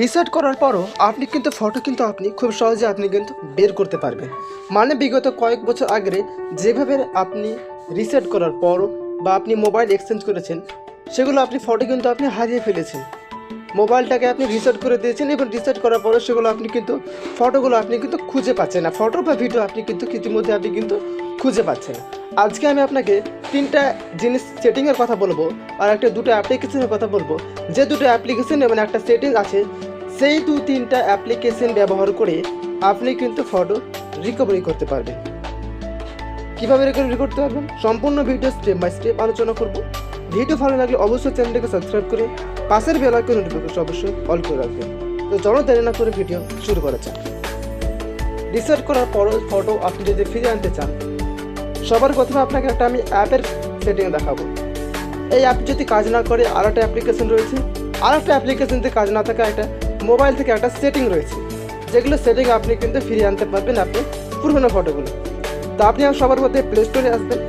Reset করার পরও আপনি কিন্তু ফটো কিন্তু আপনি খুব সহজে আপনি কিন্তু বের করতে পারবেন। মানে বিগত কয়েক বছর আগে যেভাবে আপনি রিসেট করার পরও বা আপনি মোবাইল এক্সচেঞ্জ করেছেন, সেগুলো আপনি ফটো কিন্তু আপনি হারিয়ে ফেলেছেন। মোবাইলটাকে আপনি রিসেট করে দিয়েছেন এবং রিসেট করার পরে সেগুলো আপনি কিন্তু ফটোগুলো আপনি কিন্তু খুঁজে পাচ্ছেন না। ফটো বা ভিডিও আপনি কিন্তু ইতিমধ্যে আপনি কিন্তু খুঁজে পাচ্ছেন আজকে আমি আপনাকে তিনটা জিনিস সেটিংয়ের কথা বলব আর একটা দুটো অ্যাপ্লিকেশনের কথা বলব। যে দুটো অ্যাপ্লিকেশন এবং একটা সেটিং আছে, সেই দু তিনটা অ্যাপ্লিকেশন ব্যবহার করে আপনি কিন্তু ফটো রিকভারি করতে পারবেন। কীভাবে রিকভারি করতে পারবেন? সম্পূর্ণ ভিডিও স্টেপ বাই স্টেপ আলোচনা করব। ভিডিও ভালো লাগলে অবশ্যই চ্যানেলটাকে সাবস্ক্রাইব করে পাশের বেল নোটিফিকেশন অবশ্যই অল করে রাখবেন। তো চলো দেরি না করে ভিডিও শুরু করা যাক। রিসার্চ করার পর ফটো আপনি যদি ফিরে আনতে চান সবার প্রথমে আপনাকে একটা আমি অ্যাপের সেটিং দেখাবো। এই অ্যাপ যদি কাজ না করে আর একটা অ্যাপ্লিকেশন রয়েছে আর একটা অ্যাপ্লিকেশন যদি কাজ না থাকে, একটা মোবাইল থেকে একটা সেটিং রয়েছে। যেগুলো সেটিং আপনি কিন্তু ফিরিয়ে আনতে পারবেন আপনি পুরনো ফটোগুলো তো আপনি সবার মধ্যে প্লে স্টোরে আসবেন।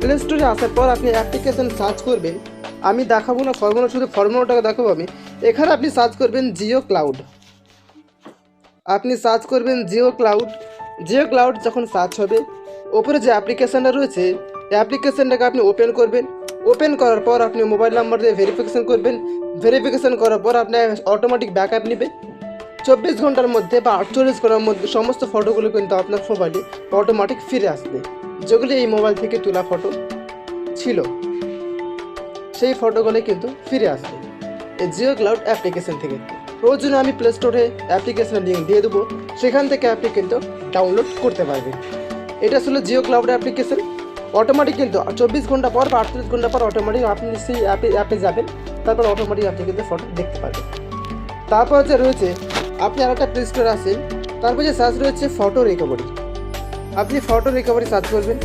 প্লে স্টোরে আসার পর আপনি অ্যাপ্লিকেশন সার্চ করবেন। আমি দেখাবো না ফর্মুলা শুধু ফর্মুলাটাকে দেখাবো আমি। এখানে আপনি সার্চ করবেন জিও ক্লাউড আপনি সার্চ করবেন জিও ক্লাউড জিও ক্লাউড যখন সার্চ হবে ওপরে যে অ্যাপ্লিকেশানটা রয়েছে অ্যাপ্লিকেশানটাকে আপনি ওপেন করবেন। ওপেন করার পর আপনি মোবাইল নাম্বার দিয়ে ভেরিফিকেশান করবেন। ভেরিফিকেশান করার পর আপনার অটোমেটিক ব্যাক ব্যাকআপ নেবে চব্বিশ ঘণ্টার মধ্যে বা আটচল্লিশ ঘণ্টার মধ্যে সমস্ত ফটোগুলো কিন্তু আপনার মোবাইলে অটোমেটিক ফিরে আসবে। যেগুলি এই মোবাইল থেকে তোলা ফটো ছিল। সেই ফটোগুলো কিন্তু ফিরে আসবে। এই জিও ক্লাউড অ্যাপ্লিকেশন থেকে। প্রয়োজনে আমি প্লে স্টোরে অ্যাপ্লিকেশনের লিঙ্ক দিয়ে দেবো। সেখান থেকে আপনি কিন্তু ডাউনলোড করতে পারবেন। এটা ছিল জিও ক্লাউড অ্যাপ্লিকেশন অটোমেটিক কিন্তু চব্বিশ ঘণ্টা পর বা আটত্রিশ ঘণ্টা পর অটোমেটিক আপনি সেই অ্যাপে অ্যাপে যাবেন। তারপর অটোমেটিক আপনি কিন্তু ফটো দেখতে পারবেন। তারপর যে রয়েছে, আপনি আর একটা প্লে স্টোর আসেন তারপর যে সার্চ রয়েছে ফটো রিকভারি আপনি ফটো রিকভারি সার্চ করবেন।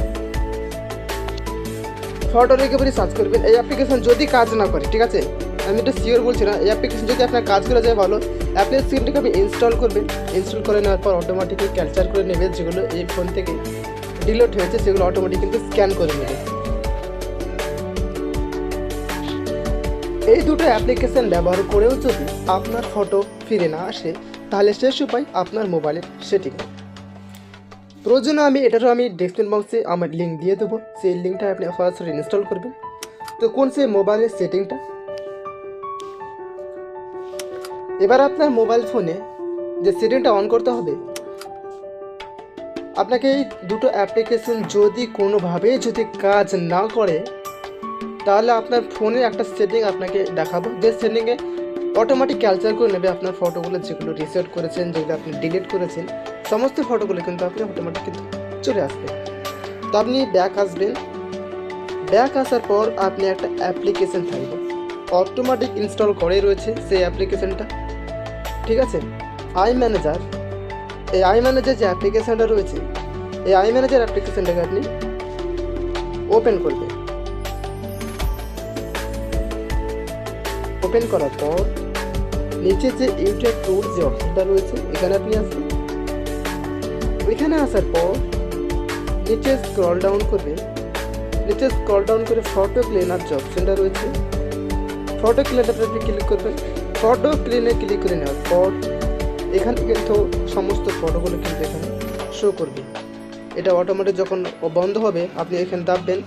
ফটো রিকভারি সার্চ করবেন। এই অ্যাপ্লিকেশন যদি কাজ না করে, ঠিক আছে? আমি এটা শিওর বলছি না, এই অ্যাপ্লিকেশন যদি আপনার কাজ করে যায় ভালো অ্যাপ্লিকেশনটাকে আপনি ইনস্টল করবেন। ইনস্টল করে নেওয়ার পর অটোমেটিকলি ক্যাপচার করে নেবে যেগুলো এই ফোন থেকে ডিলিট হয়েছে, সেগুলো অটোমেটিক কিন্তু স্ক্যান করে নেবে এই দুটো অ্যাপ্লিকেশন ব্যবহার করেও যদি আপনার ফটো ফিরে না আসে, তাহলে শেষ উপায় আপনার মোবাইলের সেটিং প্রয়োজনে আমি এটারও আমি ডেসক্রিপশন বক্সে আমার লিঙ্ক দিয়ে দেবো। সেই লিঙ্কটা আপনি সরাসরি ইনস্টল করবেন। তো কোন সেই মোবাইলের সেটিংটা এবার আপনার মোবাইল ফোনে যে সেটিংটা অন করতে হবে, আপনাকে এই দুটো অ্যাপ্লিকেশন যদি কোনোভাবে যদি কাজ না করে, তাহলে আপনার ফোনে একটা সেটিং আপনাকে দেখাবো। যে সেটিংয়ে অটোমেটিক ক্যালচার করে নেবে আপনার ফটোগুলো যেগুলো রিসেট করেছেন, যেগুলো আপনি ডিলিট করেছেন, সমস্ত ফটোগুলো কিন্তু আপনি অটোমেটিক কিন্তু চলে আসবে। তো আপনি ব্যাক আসবেন। ব্যাক আসার পর আপনি একটা অ্যাপ্লিকেশন থাকবে। অটোমেটিক ইনস্টল করে রয়েছে সেই অ্যাপ্লিকেশনটা ঠিক আছে? আই ম্যানেজার এই আই ম্যানেজার যে অ্যাপ্লিকেশনটা রয়েছে, এই আই ম্যানেজার অ্যাপ্লিকেশনটাকে আপনি ওপেন করবেন। ওপেন করার পর নিচে যে ইউটিউব টুল যে অপশনটা রয়েছে, এখানে আপনি আসবেন। ওইখানে আসার পর নিচে স্ক্রল ডাউন করবে নিচে স্ক্রল ডাউন করে ফটো ক্লিনার যে অপশনটা রয়েছে ফটো ক্লিনার আপনি ক্লিক করবেন ফটো ক্লিনে ক্লিক করে নেওয়ার পর এখানে কিন্তু সমস্ত ফটোগুলো কিন্তু এখানে শো করবে। এটা অটোমেটিক যখন বন্ধ হবে, আপনি এখানে দাববেন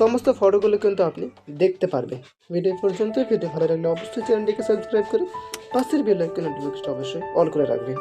সমস্ত ফটোগুলো কিন্তু আপনি দেখতে পারবেন। ভিডিও পর্যন্ত ভিডিও ভালো লাগলে অবশ্যই চ্যানেলটিকে সাবস্ক্রাইব করে পাশের বেল আইকন নোটিফিকেশন অবশ্যই অল করে রাখবেন।